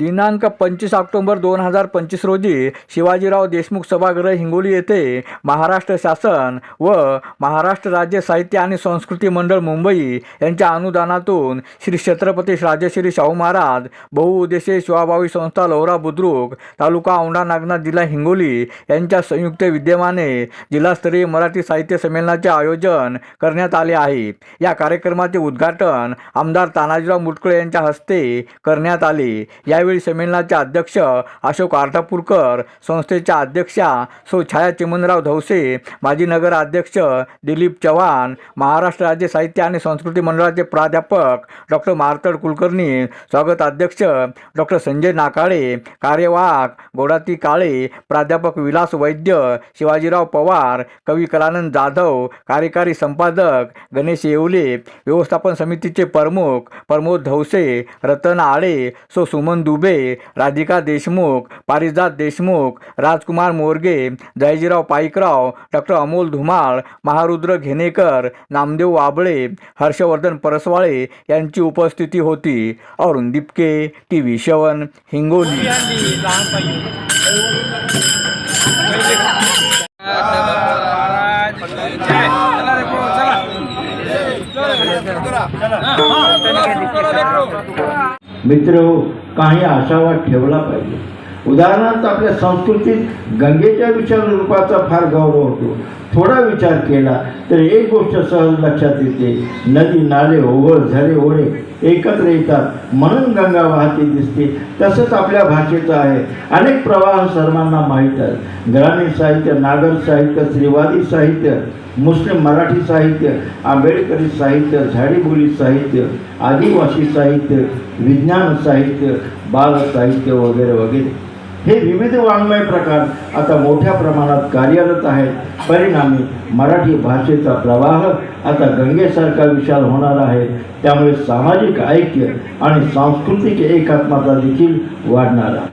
दिनांक पंचवीस ऑक्टोबर दोन हजार पंचवीस रोजी शिवाजीराव देशमुख सभागृह हिंगोली येथे महाराष्ट्र शासन व महाराष्ट्र राज्य साहित्य आणि संस्कृती मंडळ मुंबई यांच्या अनुदानातून श्री छत्रपती राजश्री शाहू महाराज बहुउद्देशीय शिवाभावी संस्था लोहरा बुद्रुक तालुका औंढा नागनाथ जिल्हा हिंगोली यांच्या संयुक्त विद्यमाने जिल्हास्तरीय मराठी साहित्य संमेलनाचे आयोजन करण्यात आले आहे. या कार्यक्रमाचे उद्घाटन आमदार तानाजीराव मुटकुळे यांच्या हस्ते करण्यात आले. यावेळी संमेलनाचे अध्यक्ष अशोक आर्टापूरकर संस्थेच्या अध्यक्षा सौ छाया चिमनराव धवसे माजी नगर अध्यक्ष दिलीप चव्हाण महाराष्ट्र राज्य साहित्य आणि संस्कृती मंडळाचे प्राध्यापक डॉक्टर मार्तड कुलकर्णी स्वागत अध्यक्ष डॉक्टर संजय नाकाळे कार्यवाहक गोडाती काळे प्राध्यापक विलास वैद्य शिवाजीराव पवार कवी कलानंद जाधव कार्यकारी संपादक गणेश येवले व्यवस्थापन समितीचे प्रमुख प्रमोद धवसे रतन आळे सो सुमन दुबे राधिका देशमुख पारिजात देशमुख राजकुमार मोरगे जयजीराव पाईकराव डॉक्टर अमोल धुमाळ महारुद्र घेणेकर नामदेव वाबळे हर्षवर्धन परसवाळे यांची उपस्थिती होती. अरुण दिपके टी व्ही शवन हिंगोली. मित्र काही आशावाद ठेवला पाहिजे. उदाहरणार्थ आपल्या संस्कृतीत गंगेच्या विचार रूपाचा फार गौरव होतो. थोडा विचार केला तर एक गोष्ट सहज लक्षात येते. नदी नाले ओघळ झरे ओढे. एकत्र येतात. म्हणून गंगा वाहते दिसते. तसंच आपल्या भाषेचं आहे. अनेक प्रवाह सर्वांना माहीत आहेत. ग्रामीण साहित्य नागर साहित्य स्त्रीवादी साहित्य मुस्लिम मराठी साहित्य आंबेडकरी साहित्य झाडीबोली साहित्य आदिवासी साहित्य विज्ञान साहित्य बाल साहित्य वगैरे वगैरे. हे विविध वाङ्मय प्रकार आता मोठ्या प्रमाणात कार्यरत आहेत. परिणामी मराठी भाषेचा प्रवाह आता गंगेसारखा विशाल होणार आहे. त्यामुळे सामाजिक ऐक्य आणि सांस्कृतिक एकात्मता देखील वाढणार आहे.